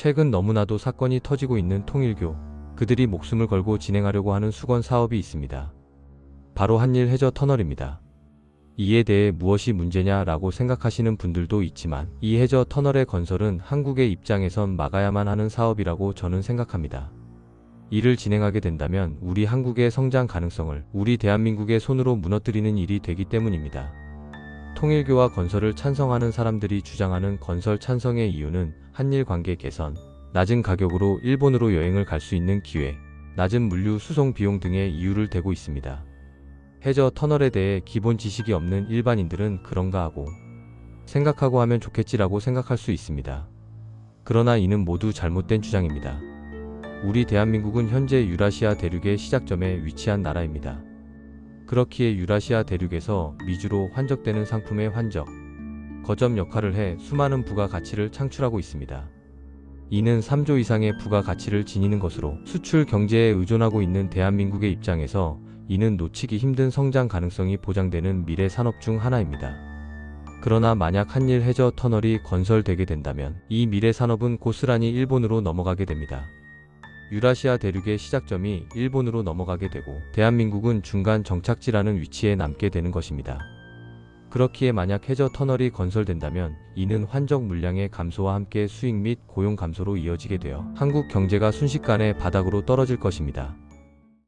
최근 너무나도 사건이 터지고 있는 통일교, 그들이 목숨을 걸고 진행하려고 하는 수건 사업이 있습니다. 바로 한일 해저 터널입니다. 이에 대해 무엇이 문제냐라고 생각하시는 분들도 있지만 이 해저 터널의 건설은 한국의 입장에선 막아야만 하는 사업이라고 저는 생각합니다. 이를 진행하게 된다면 우리 한국의 성장 가능성을 우리 대한민국의 손으로 무너뜨리는 일이 되기 때문입니다. 통일교와 건설을 찬성하는 사람들이 주장하는 건설 찬성의 이유는 한일 관계 개선, 낮은 가격으로 일본으로 여행을 갈 수 있는 기회, 낮은 물류 수송 비용 등의 이유를 대고 있습니다. 해저 터널에 대해 기본 지식이 없는 일반인들은 그런가 하고 생각하고 하면 좋겠지라고 생각할 수 있습니다. 그러나 이는 모두 잘못된 주장입니다. 우리 대한민국은 현재 유라시아 대륙의 시작점에 위치한 나라입니다. 그렇기에 유라시아 대륙에서 미주로 환적되는 상품의 환적, 거점 역할을 해 수많은 부가가치를 창출하고 있습니다. 이는 3조 이상의 부가가치를 지니는 것으로 수출 경제에 의존하고 있는 대한민국의 입장에서 이는 놓치기 힘든 성장 가능성이 보장되는 미래 산업 중 하나입니다. 그러나 만약 한일 해저 터널이 건설되게 된다면 이 미래 산업은 고스란히 일본으로 넘어가게 됩니다. 유라시아 대륙의 시작점이 일본으로 넘어가게 되고 대한민국은 중간 정착지라는 위치에 남게 되는 것입니다. 그렇기에 만약 해저 터널이 건설된다면 이는 환적 물량의 감소와 함께 수익 및 고용 감소로 이어지게 되어 한국 경제가 순식간에 바닥으로 떨어질 것입니다.